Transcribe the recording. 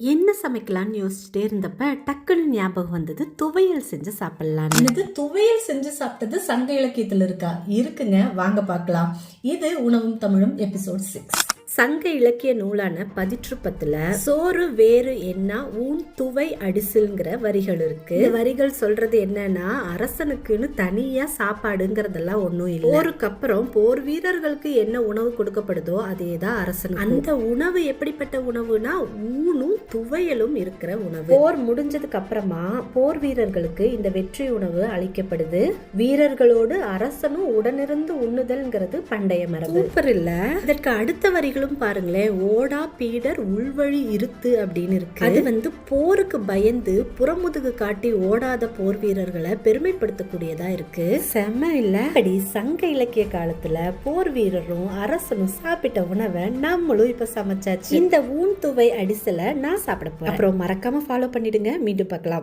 என்ன சமைக்கலாம்னு யோசிச்சுட்டே இருந்தப்ப டக்குன்னு ஞாபகம் வந்தது துவையல் செஞ்சு சாப்பிடலாம் இது துவையல் செஞ்சு சாப்பிட்டது சங்க இலக்கியத்தில் இருக்கா? இருக்குங்க. வாங்க பார்க்கலாம். இது உணவும் தமிழும் எபிசோட் சிக்ஸ் சங்க இலக்கிய நூலான பதிற்றுப்பத்துல சோறு வேறு என்ன ஊன் துவை அடிசில்ங்கிற வரிகள் இருக்கு. வரிகள் சொல்றது என்னன்னா அரசனுக்குன்னு தனியா சாப்பாடுங்கிறதெல்லாம் ஒண்ணும் இல்லை. போருக்கு அப்புறம் போர் வீரர்களுக்கு என்ன உணவு கொடுக்கப்படுதோ அதேதான் அரசன் அந்த உணவு எப்படிப்பட்ட உணவுனா ஊனும் துவையலும் இருக்கிற உணவு. போர் முடிஞ்சதுக்கு அப்புறமா போர் வீரர்களுக்கு இந்த வெற்றி உணவு அளிக்கப்படுது. வீரர்களோடு அரசனும் உடனிருந்து உண்ணுதல்ங்கிறது பண்டைய மரபு. சூப்பர் இல்ல? இதற்கு அடுத்த வரிகளும் பாருங்களேன் ஓடா பீடர் உள்வழி இருத்து அப்படின்னு இருக்கு. அது வந்து போருக்கு பயந்து புறமுதுகு காட்டி ஓடாத போர் வீரர்களை பெருமைப்படுத்தக்கூடியதா இருக்கு. செம இல்ல. அடி சங்க இலக்கிய காலத்துல போர் வீரரும் அரசனும் சாப்பிட்ட உணவை நம்மளும் இப்ப சமைச்சாச்சு. இந்த ஊன் துவை அடிசல நான் சாப்பிட போறேன். அப்புறம் மறக்காம ஃபாலோ பண்ணிடுங்க. மீண்டும் பார்க்கலாம்.